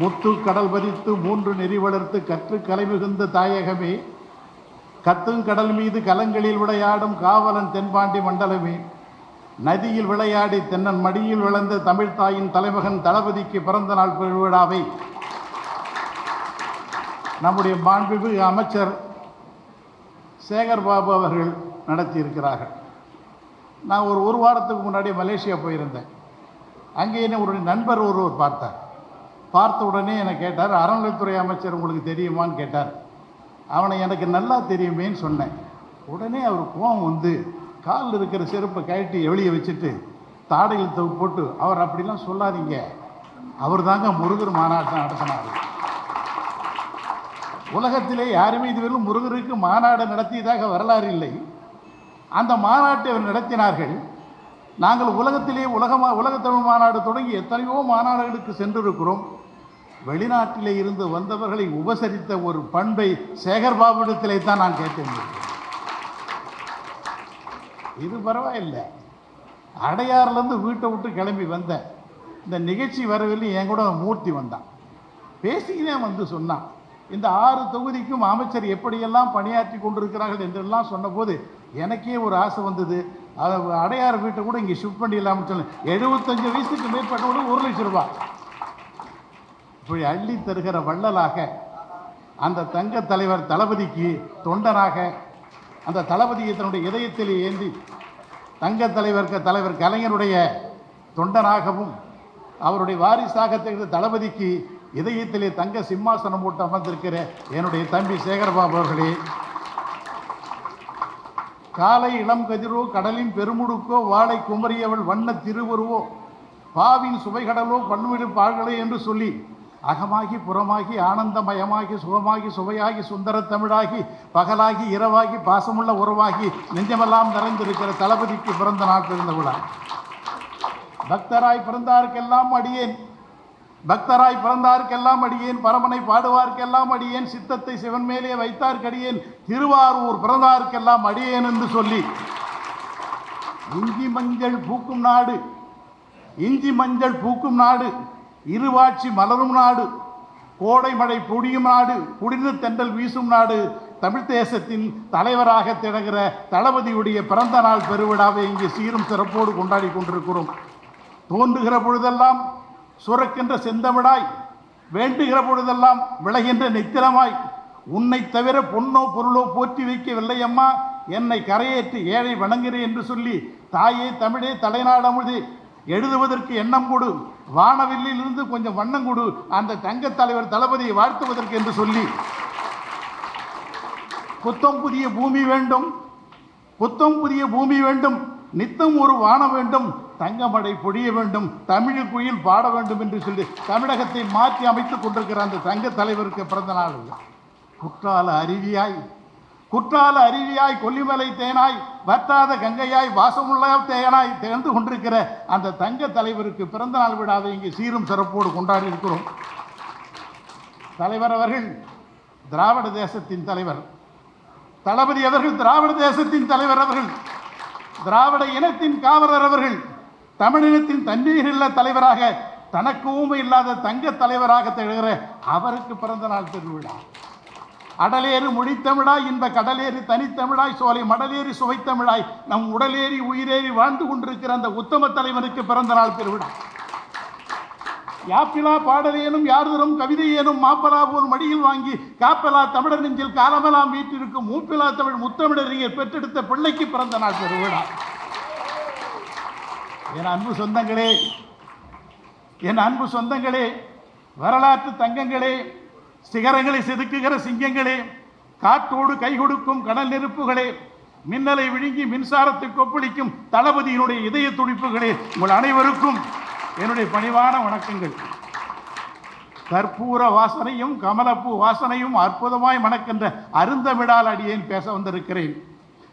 முத்து கடல் பதித்து மூன்று நெறி வளர்த்து கற்று கலை மிகுந்த தாயகமே. கத்தும் கடல் மீது கலங்களில் விளையாடும் காவலன் தென்பாண்டி மண்டலமே. நதியில் விளையாடி தென்னன் மடியில் விளைந்த தமிழ்தாயின் தலைமகன் தளபதிக்கு பிறந்த நாள் பெருவிழாவை. நம்முடைய மாண்புமிகு அமைச்சர் சேகர்பாபு அவர்கள் நடத்தியிருக்கிறார்கள். நான் ஒரு ஒரு வாரத்துக்கு முன்னாடி மலேசியா போயிருந்தேன். அங்கே என்ன ஒரு நண்பர் ஒருவர் பார்த்தார். பார்த்த உடனே என்னை கேட்டார் அறநிலைத்துறை அமைச்சர் உங்களுக்கு தெரியுமான்னு கேட்டார். அவனை எனக்கு நல்லா தெரியுமேன்னு சொன்னேன். உடனே அவர் கோவம் வந்து காலில் இருக்கிற செருப்பை கழட்டி வெளியே வச்சுட்டு தாடையில் தூக்கி போட்டு அவர் அப்படிலாம் சொல்லாதீங்க. அவர் தாங்க முருகர் மாநாட்டம் நடத்தினார். உலகத்திலே யாருமே இதுவரையும் முருகருக்கு மாநாடு நடத்தியதாக வரலாறு இல்லை. அந்த மாநாட்டை அவர் நடத்தினார்கள் நாங்கள் உலகத்திலே உலகமா உலகத்தமிழ் மாநாடு தொடங்கி எத்தனையோ மாநாடுகளுக்கு சென்றிருக்கிறோம். வெளிநாட்டிலே இருந்து வந்தவர்களை உபசரித்த ஒரு பண்பை சேகர் பாபுடத்திலே தான் நான் கேட்டேன். இது பரவாயில்லை. அடையாறுலேருந்து வீட்டை விட்டு கிளம்பி வந்தேன். இந்த நிகழ்ச்சி வரவில்லை என் கூட மூர்த்தி வந்தான். பேசிக்கினே வந்து சொன்னான். இந்த ஆறு தொகுதிக்கும் அமைச்சர் எப்படியெல்லாம் பணியாற்றி கொண்டிருக்கிறார்கள் என்றெல்லாம் சொன்னபோது எனக்கே ஒரு ஆசை வந்தது. அதை அடையார் வீட்டை கூட இங்கே ஷிஃப்ட் பண்ணிடலாம்னு சொன்னேன் எழுபத்தஞ்சு வயசுக்கு மேற்பட்டவோட ஒரு லட்சம் ரூபாய் இப்படி அள்ளி தருகிற வள்ளலாக அந்த தங்க தலைவர் தளபதிக்கு தொண்டனாக அந்த தளபதியை தன்னுடைய இதயத்தில் ஏந்தி தங்க தலைவர் தலைவர் கலைஞருடைய தொண்டனாகவும் அவருடைய வாரிசாக திகழ்ந்த தளபதிக்கு இதயத்திலே தங்க சிம்மாசனம் போட்டு அமர்ந்திருக்கிற என்னுடைய தம்பி சேகரபாபு அவர்களே காலை இளம் கதிரோ கடலின் பெருமுடுக்கோ வாழை குமரியவள் வண்ண திருவுருவோ பாவின் சுவைகடலோ பன்மிடு பாழ்களே என்று சொல்லி அகமாகி புறமாகி ஆனந்தமயமாகி சுகமாகி சுவையாகி சுந்தர தமிழாகி பகலாகி இரவாகி பாசமுள்ள உறவாகி நெஞ்சமெல்லாம் நிறைந்திருக்கிற தளபதிக்கு பிறந்த நாள் பிறந்த விழா. பக்தராய் பிறந்தாருக்கெல்லாம் அடியேன். பக்தராய் பிறந்தார்க்கெல்லாம் அடியேன் பரமனை பாடுவார்க்கெல்லாம் அடியேன் சித்தத்தை சிவன் மேலே வைத்தார்க்கடியேன் திருவாரூர் பிறந்தார்க்கெல்லாம் அடியேன் என்று சொல்லி. இஞ்சி மஞ்சள் பூக்கும் நாடு இஞ்சி மஞ்சள் பூக்கும் நாடு இருவாட்சி மலரும் நாடு கோடை மழை பொழியும் நாடு குடிர்ந்து தென்றல் வீசும் நாடு தமிழ் தேசத்தின் தலைவராக திகழ்கிற தளபதியுடைய பிறந்த நாள் பெருவிழாவை இங்கே சீரும் சிறப்போடு கொண்டாடி கொண்டிருக்கிறோம். தோன்றுகிற பொழுதெல்லாம் சுரக்கின்ற செந்தமிழாய் வேண்டுகிற பொழுதெல்லாம் விளைகின்ற நித்திரமாய் உன்னை தவிர பொன்னோ பொருளோ போற்றி வைக்கவில்லை அம்மா என்னை கரையேற்றி ஏழை வணங்குகிறேன் என்று சொல்லி தாயே தமிழே தலைநாடமுது எழுதுவதற்கு எண்ணம் கொடு. வானவில்லிலிருந்து கொஞ்சம் வண்ணம் கொடு. அந்த தங்க தலைவர் தளபதியை வாழ்த்துவதற்கு என்று சொல்லி. புத்தம் புதிய பூமி வேண்டும். புத்தம் புதிய பூமி வேண்டும். நித்தம் ஒரு வானம் வேண்டும். தங்கமடை பொழிய வேண்டும் தமிழுக்குயில் பாட வேண்டும் என்று சொல்லி தமிழகத்தை மாற்றி அமைத்துக் கொண்டிருக்கிற அந்த சங்க தலைவருக்கு பிறந்த நாள் குற்றால அருவியாய் குற்றால அருவியாய் கொல்லிமலை தேனாய் வற்றாத கங்கையாய் வாசமுள்ள தேனாய் திகழ்ந்து கொண்டிருக்கிற அந்த தங்க தலைவருக்கு பிறந்த நாள் விழாவை இங்கே சீரும் சிறப்போடு கொண்டாடி இருக்கிறோம். தலைவர் அவர்கள் திராவிட தேசத்தின் தலைவர். தளபதி அவர்கள் திராவிட தேசத்தின் தலைவர் அவர்கள். திராவிட இனத்தின் காவலர் அவர்கள். தமிழினத்தின் தண்ணீரில்ல தலைவராக தனக்கு ஊமை இல்லாத தங்க தலைவராக திகழ்கிற அவருக்கு பிறந்த நாள் திருவிழா. அடலேறு மொழித்தமிழாய் இன்ப கடலேறு தனித்தமிழாய் சோலை மடலேறி சுவைத்தமிழாய் நம் உடலேறி உயிரேறி வாழ்ந்து கொண்டிருக்கிற அந்த உத்தம தலைவனுக்கு பிறந்த நாள் திருவிழா. யாப்பிலா பாடலேனும் யார்தரும் கவிதையேனும் மாப்பலா போல் மடியில் வாங்கி காப்பலா தமிழர் நெஞ்சில் காலமெல்லாம் வீட்டிருக்கும் மூப்பிலா தமிழ் முத்தமிழறிஞர் பெற்றெடுத்த பிள்ளைக்கு பிறந்த நாள் திருவிழா. என் அன்பு சொந்தங்களே என் அன்பு சொந்தங்களே வரலாற்று தங்கங்களே சிகரங்களை செதுக்குகிற சிங்கங்களே காற்றோடு கை கொடுக்கும் கடல் நெருப்புகளே மின்னலை விழுங்கி மின்சாரத்தை கொப்பளிக்கும் தளபதியினுடைய இதய துடிப்புகளே உங்கள் அனைவருக்கும் என்னுடைய பணிவான வணக்கங்கள். கற்பூர வாசனையும் கமலப்பூ வாசனையும் அற்புதமாய் மணக்கின்ற அருந்தமிடால் அடியேன் பேச வந்திருக்கிறேன்.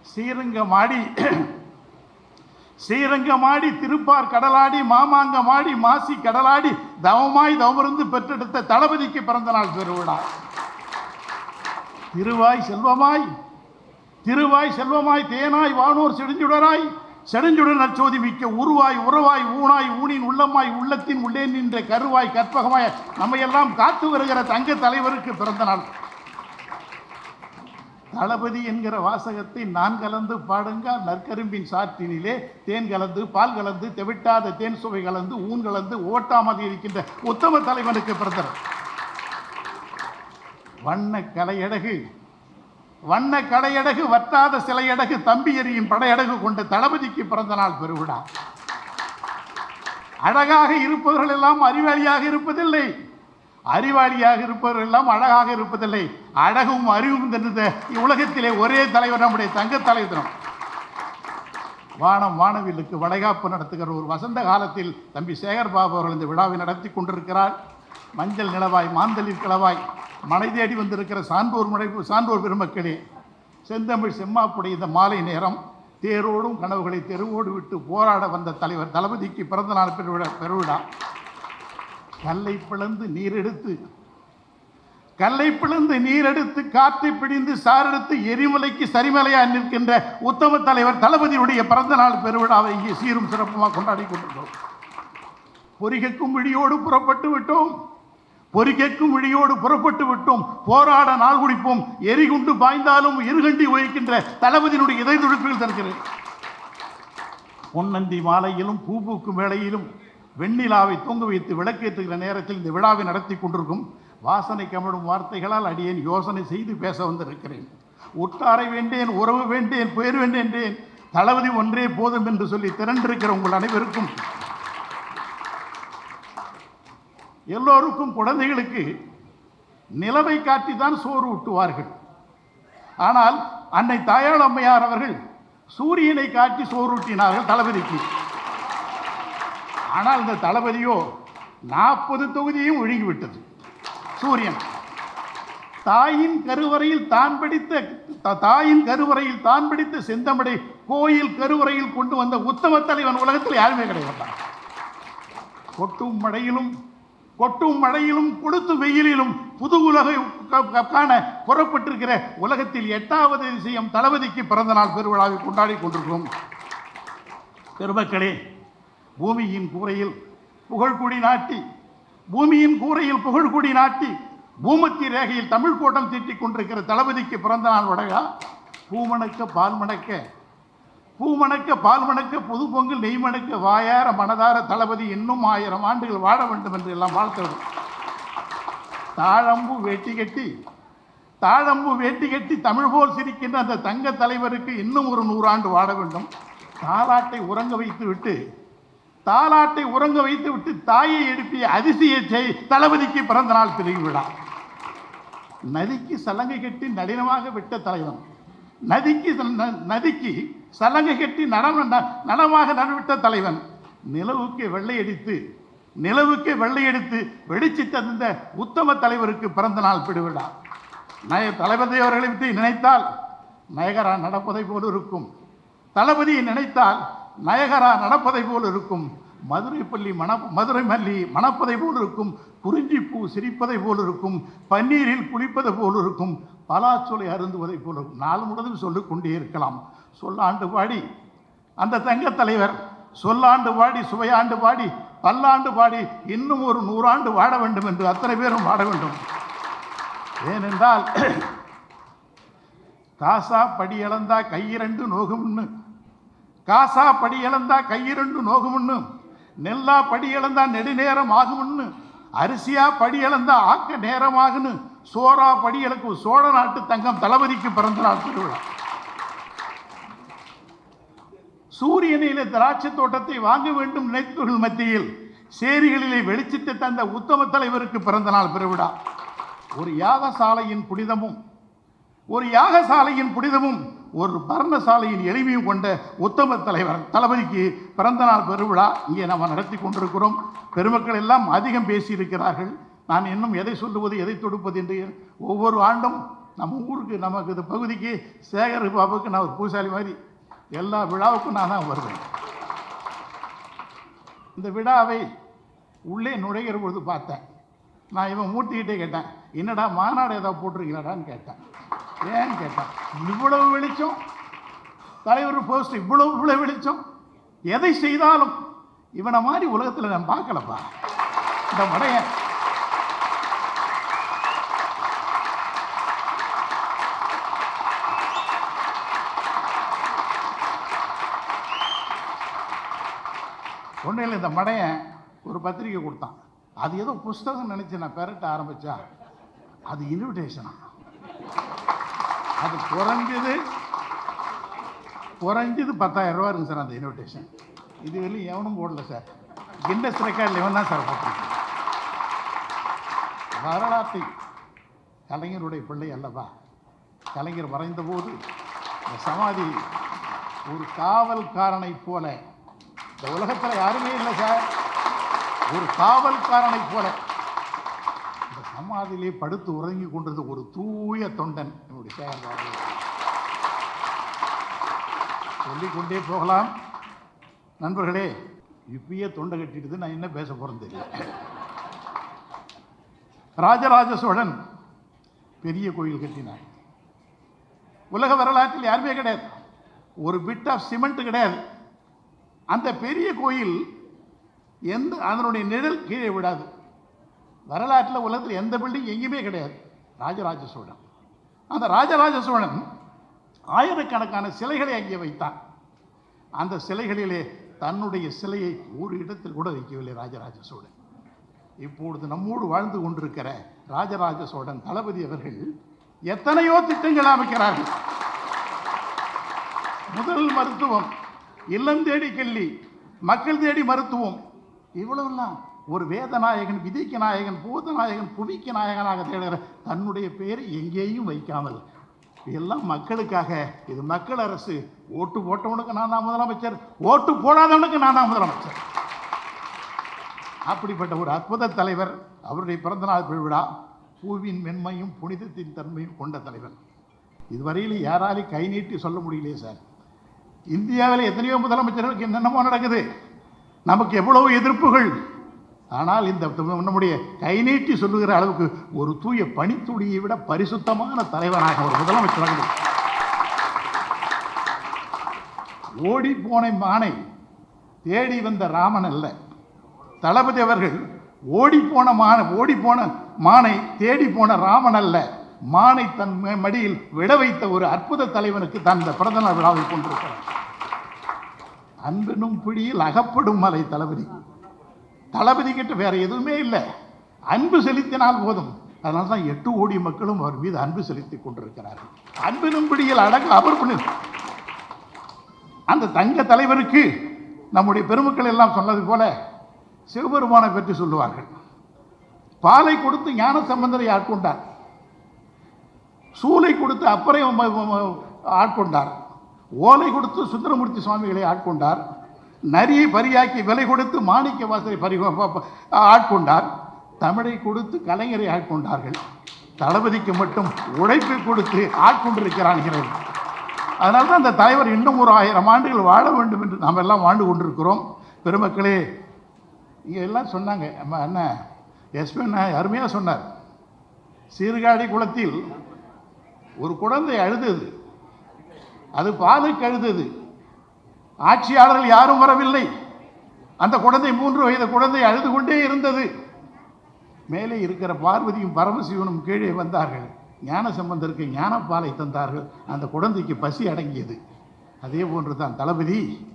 ஸ்ரீரங்கமாடி ஸ்ரீரங்கமாடி திருப்பார் கடலாடி மாமாங்கமாடி மாசி கடலாடி தவமாய் தவமிருந்து பெற்றெடுத்த தளபதிக்கு பிறந்த நாள் பெருவிழா திருவாய் செல்வமாய் திருவாய் செல்வமாய் தேனாய் வானோர் செடுஞ்சுடராய் செடுஞ்சுடன் நற்சோதி மிக்க உருவாய் உறவாய் ஊனாய் ஊனின் உள்ளமாய் உள்ளத்தின் உள்ளே நின்ற கருவாய் கற்பகமாய் நம்மையெல்லாம் காத்து வருகிற தங்க தலைவருக்கு பிறந்த நாள் தளபதி என்கிற வாசகத்தை நான் கலந்து பாடுங்க. நற்கரும்பின் சாற்றினிலே தேன் கலந்து பால் கலந்து தெவிட்டாத தேன் சுவை கலந்து ஊன் கலந்து ஓட்டாமதி இருக்கின்ற உத்தம தலைவனுக்கு பிறந்தவர் வண்ண கலையடகு வண்ண கடையடகு வற்றாத சிலையடகு தம்பி எரியும் படையடகு கொண்ட தளபதிக்கு பிறந்த நாள் பெருவிழா. அழகாக இருப்பவர்கள் எல்லாம் அறிவாளியாக இருப்பதில்லை. அறிவாளியாக இருப்பவர்கள் எல்லாம் அழகாக இருப்பதில்லை. அழகும் அறிவும் தெரிந்த உலகத்திலே ஒரே தலைவர் நம்முடைய தங்க தலைவர் வானம் வானவிலுக்கு வளைகாப்பு நடத்துகிற ஒரு வசந்த காலத்தில் தம்பி சேகர் பாபு அவர்கள் இந்த விழாவை நடத்தி கொண்டிருக்கிறார். மஞ்சள் நிலவாய் மாந்தளிர் கிளவாய் மனை தேடி வந்திருக்கிற சான்றோர் மழை சான்றோர் பெருமக்களே செந்தமிழ் செம்மாப்புடைய இந்த மாலை நேரம் தேரோடும் கனவுகளை தெருவோடு விட்டு போராட வந்த தலைவர் தளபதிக்கு பிறந்த நாள் பெருவிழா பெருவிழா. கல்லை பிளந்து நீரெடுத்து கல்லை பிளந்து நீர் எடுத்து காற்றை பிடிந்து சாரெடுத்து எரிமலைக்கு சரிமலையா நிற்கின்ற உத்தம தலைவர் தளபதியுடைய பிறந்த நாள் பெருவிழாவை இங்கே சீரும் சிறப்புமாக கொண்டாடி கொண்டிருந்தோம் பொறிகைக்கும் விழியோடு புறப்பட்டு விட்டோம். பொறிகக்கும் விழியோடு புறப்பட்டு விட்டோம். போராட நாள் குடிப்போம். எரிகுண்டு பாய்ந்தாலும் இருகண்டி உயிக்கின்ற தளபதியினுடைய இதய துடிப்புகள் தருகிறேன் பொன்னந்தி மாலையிலும் பூ பூக்கும் வேளையிலும் வெண்ணிலாவை தூங்க வைத்து விளக்கேற்றுகிற நேரத்தில் இந்த விழாவை நடத்தி கொண்டிருக்கும் வாசனை கமழும் வார்த்தைகளால் அடியேன் யோசனை செய்து பேச வந்திருக்கிறேன். உற்றாரை வேண்டேன் உறவு வேண்டேன் பேர் வேண்டேன் தளபதி ஒன்றே போதும் என்று சொல்லி திரண்டிருக்கிற உங்கள் அனைவருக்கும் எல்லோருக்கும் குழந்தைகளுக்கு நிலவை காட்டித்தான் சோறு ஊட்டுவார்கள். ஆனால் அன்னை தாயாள் அம்மையார் அவர்கள் சூரியனை காட்டி சோறு ஊட்டினார்கள் தளபதிக்கு. ஆனால் இந்த தளபதியோ நாற்பது தொகுதியும் ஒழுங்கிவிட்டது. சூரியன் தாயின் கருவறையில் தான் படித்த த- தாயின் கருவறையில் தான் பிடித்த செந்தமடை கோயில் கருவறையில் கொண்டு வந்த உத்தம தலைவன் உலகத்தில் யாருமே கிடையாது. கொட்டும் மழையிலும் கொட்டும் மழையிலும் கொளுத்தும் வெயிலிலும் புது உலகை காண புறப்பட்டிருக்கிற உலகத்தில் எட்டாவது விஷயம் தளபதிக்கு பிறந்த நாள் பெருவிழாவை கொண்டாடி கொண்டிருக்கிறோம். பெருமக்களே பூமியின் கூரையில் புகழ்குடி நாட்டி பூமியின் கூரையில் புகழ்குடி நாட்டி பூமத்தி ரேகையில் தமிழ் கோட்டம் தீட்டிக் கொண்டிருக்கிற தளபதிக்கு பிறந்த நாள் வடகா? பூமணக்க பால் மணக்க. பூமணக்க பால் மணக்க புது பொங்கல் நெய் மணக்க வாயார மனதார தளபதி இன்னும் ஆயிரம் ஆண்டுகள் வாழ வேண்டும் என்று எல்லாம் வாழ்த்தவர். தாழம்பு வேட்டி கட்டி தாழம்பு வேட்டி கட்டி தமிழ் போல் சிரிக்கின்ற அந்த தங்க தலைவருக்கு இன்னும் ஒரு நூறாண்டு வாழ வேண்டும். தாலாட்டை உறங்க வைத்து விட்டு தாலாட்டை உறங்க வைத்து விட்டு தாயை எழுப்பிய அதிசய செய் தளபதிக்கு பிறந்த நாள் பிரிவு விழா நதிக்கு சலங்கை கட்டி நளினமாக விட்ட தலைவன். நதிக்கு நதிக்கு சலங்கை கட்டி நடன ந- நலமாக நடவிட்ட தலைவன். நிலவுக்கு வெள்ளையடித்து நிலவுக்கு வெள்ளையடித்து வெடிச்சு தந்த உத்தம தலைவருக்கு பிறந்த நாள் பிடிவிழா நய தளபதி அவர்களை பற்றி நினைத்தால் நயகரா நடப்பதை போல் இருக்கும். தளபதியை நினைத்தால் நயகரா நடப்பதை போல் இருக்கும். மதுரை பள்ளி மண மதுரை மல்லி மணப்பதை போல் இருக்கும். குறிஞ்சிப்பூ சிரிப்பதை போல் இருக்கும். பன்னீரில் குளிப்பது போல் இருக்கும். பலாச்சொலை அருந்துவதை போல் இருக்கும். நாள் முழுவதும் சொல்லிக் கொண்டே இருக்கலாம். சொல்லாண்டு பாடி அந்த தங்க தலைவர் சொல்லாண்டு பாடி சுவையாண்டு பாடி பல்லாண்டு பாடி இன்னும் ஒரு நூறாண்டு வாட வேண்டும் என்று அத்தனை பேரும் வாட வேண்டும். ஏனென்றால் காசா படி கையிரண்டு நோகும்னு காசா படி இழந்தா கையிரண்டு நோகும்னு நெல்லா படி இழந்தா நெடுநேரம் ஆகும்னு அரிசியா படி இழந்தா ஆக்க நேரமாகுன்னு சோறா படி இழக்கும் சோழ நாட்டு தங்கம் தளபதிக்கு பிறந்த நாள் திருவிழா. சூரியனிலே திராட்சை தோட்டத்தை வாங்க வேண்டும் நினைத்தவர்கள் மத்தியில் சேரிகளிலே வெளிச்சிட்டு தந்த உத்தம தலைவருக்கு பிறந்த நாள் பெருவிழா ஒரு யாகசாலையின் புனிதமும் ஒரு யாகசாலையின் புனிதமும் ஒரு பர்ணசாலையின் எளிமையும் கொண்ட உத்தம தலைவர் தளபதிக்கு பிறந்தநாள் பெருவிழா இங்கே நம்ம நடத்தி கொண்டிருக்கிறோம். பெருமக்கள் எல்லாம் அதிகம் பேசியிருக்கிறார்கள். நான் இன்னும் எதை சொல்லுவது எதை தொடுப்பது என்று ஒவ்வொரு ஆண்டும் நம்ம ஊருக்கு நமக்கு இந்த பகுதிக்கு சேகர் பாபுக்கு நான் ஒரு பூசாரி மாதிரி எல்லா விழாவுக்கும் நான் தான் வருவேன். இந்த விழாவை உள்ளே நுழைகிற பொழுது பார்த்தேன். நான் இவன் மூர்த்திக்கிட்டே கேட்டேன் என்னடா மாநாடு ஏதாவது போட்டிருக்கீங்களாடான்னு கேட்டேன். ஏன்னு கேட்டான் இவ்வளவு வெளிச்சம் தலைவர் போஸ்ட் இவ்வளவு இவ்வளவு வெளிச்சம் எதை செய்தாலும் இவனை மாதிரி உலகத்தில் நான் பார்க்கலப்பா. இந்த மடைய. ஒன்றையில் இந்த மடையன் ஒரு பத்திரிக்கை கொடுத்தான். அது ஏதோ புஸ்தகம் நினச்சி நான் பெரட்ட ஆரம்பித்தா அது இன்விடேஷனா அது குறைஞ்சது குறைஞ்சது பத்தாயிரம் ரூபா இருக்குங்க சார் அந்த இன்விடேஷன் இது வரையும் எவனும் போடல சார். கின்னஸ் ரெக்கார்டில் இவன் தான் சார் போட்டிருக்கான். வரலாற்றை கலைஞருடைய பிள்ளை அல்லவா? கலைஞர் மறைந்தபோது இந்த சமாதி ஒரு காவல்காரனை போல இந்த உலகத்தில் யாருமே இல்லை சார். ஒரு காவல்காரனை போல. சமாதியிலே படுத்து உறங்கி கொண்டது ஒரு தூய தொண்டன் என்னுடைய சேகர் பாபு சொல்லிக்கொண்டே போகலாம். நண்பர்களே இப்பயே தொண்டை கட்டிட்டு நான் என்ன பேச போகிறேன் தெரியல. ராஜராஜ சோழன் பெரிய கோயில் கட்டினார். உலக வரலாற்றில் யாருமே கிடையாது. ஒரு பிட் ஆஃப் சிமெண்ட் கிடையாது. அந்த பெரிய கோயில் எந்த அதனுடைய நிழல் கீழே விடாது வரலாற்றில் உலகத்தில் எந்த பில்டிங் எங்கேயுமே கிடையாது. ராஜராஜ சோழன். அந்த ராஜராஜ சோழன் ஆயிரக்கணக்கான சிலைகளை அங்கே வைத்தான். அந்த சிலைகளிலே தன்னுடைய சிலையை ஒரு இடத்தில் கூட வைக்கவில்லை ராஜராஜ சோழன். இப்பொழுது நம்மோடு வாழ்ந்து கொண்டிருக்கிற ராஜராஜ சோழன் தளபதி அவர்கள் எத்தனையோ திட்டங்கள் அமைக்கிறார்கள். முதல் மருத்துவம் இல்லம் தேடி கல்வி மக்கள் தேடி மருத்துவம் இவ்வளவுலாம் ஒரு வேதநாயகன் விதிக்கு நாயகன் பூதநாயகன் புவிக்கு நாயகனாக தேடுகிற தன்னுடைய பேர் எங்கேயும் வைக்காமல். எல்லாம் மக்களுக்காக. இது மக்கள் அரசு. ஓட்டு போட்டவனுக்கு நான் தான் முதலமைச்சர். ஓட்டு போடாதவனுக்கு நான் தான் முதலமைச்சர். அப்படிப்பட்ட ஒரு அற்புத தலைவர் அவருடைய பிறந்தநாள் பெருவிழா பூவின் மென்மையும் புனிதத்தின் தன்மையும் கொண்ட தலைவர். இதுவரையில் யாராலையும் கை நீட்டி சொல்ல முடியலையே சார். இந்தியாவில் எத்தனையோ முதலமைச்சர்களுக்கு என்னென்னமோ நடக்குது. நமக்கு எவ்வளவு எதிர்ப்புகள். ஆனால் இந்த நம்முடைய கை நீட்டி சொல்லுகிற அளவுக்கு ஒரு தூய பனித்துளியை விட பரிசுத்தமான தலைவனாக ஒரு முதலமைச்சராக ஓடி போன மானை தேடி வந்த ராமன் அல்ல. தளபதி அவர்கள் ஓடி போன மான ஓடி போன மானை தேடி போன ராமன் அல்ல. மானை தன் மடியில் விட வைத்த ஒரு அற்புத தலைவனுக்கு தான் இந்த பிறந்தநாள் விழாவை கொண்டிருக்கிறார். அன்பெனும் பிடியில் அகப்படும் மலை தளபதி. தளபதி கிட்ட வேற எதுவுமே இல்லை. அன்பு செலுத்தினால் போதும். அதனால தான் எட்டு கோடி மக்களும் அவர் மீது அன்பு செலுத்தி கொண்டிருக்கிறார்கள். அன்பினும் பிடியில் அடங்க அவர் பண்ணு அந்த தங்க தலைவருக்கு நம்முடைய பெருமக்கள் எல்லாம் சொன்னது போல சிவபெருமானை பற்றி சொல்லுவார்கள். பாலை கொடுத்து ஞான சம்பந்தரை ஆட்கொண்டார். சூளை கொடுத்து அப்பறை ஆட்கொண்டார். ஓலை கொடுத்து சுந்தரமூர்த்தி சுவாமிகளை ஆட்கொண்டார். நரியை பரியாக்கி விலை கொடுத்து மாணிக்க வாசலை பறி ஆட்கொண்டார். தமிழை கொடுத்து கலைஞரை ஆட்கொண்டார்கள். தளபதிக்கு மட்டும் உழைப்பை கொடுத்து ஆட்கொண்டிருக்கிறான்கிறது அதனால தான் அந்த தலைவர் இன்னும் ஒரு ஆயிரம் ஆண்டுகள் வாழ வேண்டும் என்று நாம் எல்லாம் வாழ்ந்து கொண்டிருக்கிறோம். பெருமக்களே இங்கே எல்லாம் சொன்னாங்க. நம்ம என்ன எஸ்பி அருமையாக சொன்னார். சீர்காழி குளத்தில் ஒரு குழந்தை அழுதது. அது பாலுக்கு அழுதது. ஆட்சியாளர்கள் யாரும் வரவில்லை. அந்த குழந்தை மூன்று வயது குழந்தை அழுது கொண்டே இருந்தது. மேலே இருக்கிற பார்வதியும் பரமசிவனும் கீழே வந்தார்கள். ஞான சம்பந்தருக்கு ஞானப்பாலை தந்தார்கள். அந்த குழந்தைக்கு பசி அடங்கியது. அதே போன்று தான் தளபதி.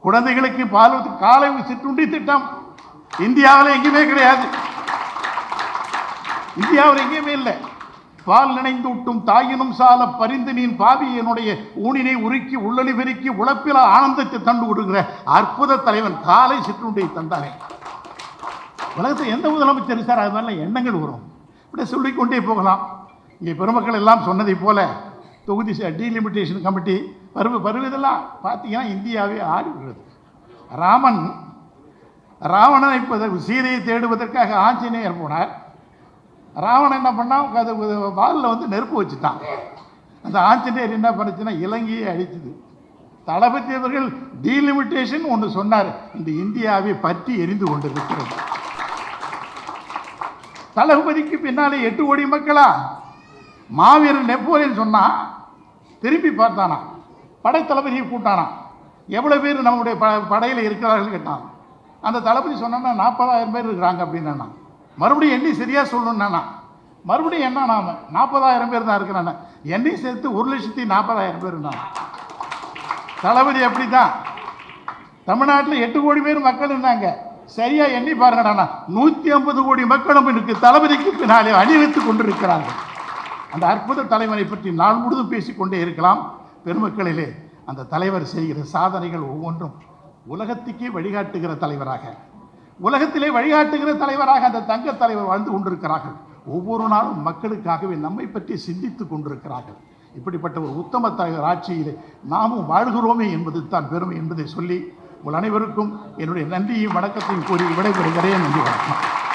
குழந்தைகளுக்கு பால் காலை சிற்றுண்டி திட்டம். இந்தியாவில் எங்கேயுமே கிடையாது. இந்தியாவில் எங்கேயுமே இல்லை. பால் நினைந்தூட்டும் தாயினும் சால பரிந்து நீ பாவி என்னுடைய ஊனினை உருக்கி உள்ளொளி பெருக்கி உழப்பில ஆனந்தத்தை தண்டு கொடுக்கிற அற்புத தலைவன் காலை சிற்றுண்டியை தந்தானே. உலகத்தில் எந்த முதலமைச்சர் சார்? அது மாதிரிலாம் எண்ணங்கள் வரும். இப்படி சொல்லிக்கொண்டே போகலாம். இங்கே பெருமக்கள் எல்லாம் சொன்னதைப் போல தொகுதி டீலிமிட்டேஷன் கமிட்டி பருவ பருவதெல்லாம் பார்த்தீங்கன்னா இந்தியாவே ஆடி விடுறது ராமன் ராவணனை சீதையை தேடுவதற்காக ஆஞ்சநேயர் போனார். ராவணன் என்ன பண்ணான்? அது வாலில் வந்து நெருப்பு வச்சுட்டான். அந்த ஆஞ்சநேயர் என்ன பண்ணுச்சுன்னா இலங்கையை அழிச்சுது. தளபதி அவர்கள் டீலிமிட்டேஷன் ஒன்று சொன்னார். இந்த இந்தியாவை பற்றி எரிந்து கொண்டிருக்கிறது. தளபதிக்கு பின்னாலே எட்டு கோடி மக்களா? மாவீரன் நெப்போலியன் சொன்னான் திரும்பி பார்த்தானா? படைத்தளபதியை கூட்டானா எவ்வளோ பேர் நம்முடைய ப படையில் இருக்கிறார்கள் கேட்டான். அந்த தளபதி சொன்னான்னா நாற்பதாயிரம் பேர் இருக்கிறாங்க அப்படின்னா மறுபடியும் எண்ணி சரியாக சொல்லணும்னா மறுபடியும் என்ன நாம? நாற்பதாயிரம் பேர் தான் இருக்கிறாங்க. எண்ணி சேர்த்து ஒரு லட்சத்தி நாற்பதாயிரம் பேர் நான் தளபதி அப்படி தான் தமிழ்நாட்டில் எட்டு கோடி பேர் மக்கள் இருந்தாங்க. சரியா எண்ணி பாருங்கடா நூற்றி ஐம்பது கோடி மக்களும் எனக்கு தளபதிக்கு பின்னாலே அணிவித்துக் கொண்டிருக்கிறார்கள். அந்த அற்புத தலைவரை பற்றி நாள் முழுதும் பேசிக்கொண்டே இருக்கலாம். பெருமக்களிலே அந்த தலைவர் செய்கிற சாதனைகள் ஒவ்வொன்றும் உலகத்துக்கே வழிகாட்டுகிற தலைவராக. உலகத்திலே வழிகாட்டுகிற தலைவராக அந்த தங்க தலைவர் வாழ்ந்து கொண்டிருக்கிறார்கள். ஒவ்வொரு நாளும் மக்களுக்காகவே நம்மை பற்றி சிந்தித்துக் கொண்டிருக்கிறார்கள். இப்படிப்பட்ட ஒரு உத்தம தலைவர் ஆட்சியிலே நாமும் வாழ்கிறோமே என்பது தான் பெருமை என்பதை சொல்லி உங்கள் அனைவருக்கும் என்னுடைய நன்றியும் வணக்கத்தையும் கூறி விடைபெறுகிறேன். நன்றி வணக்கம்.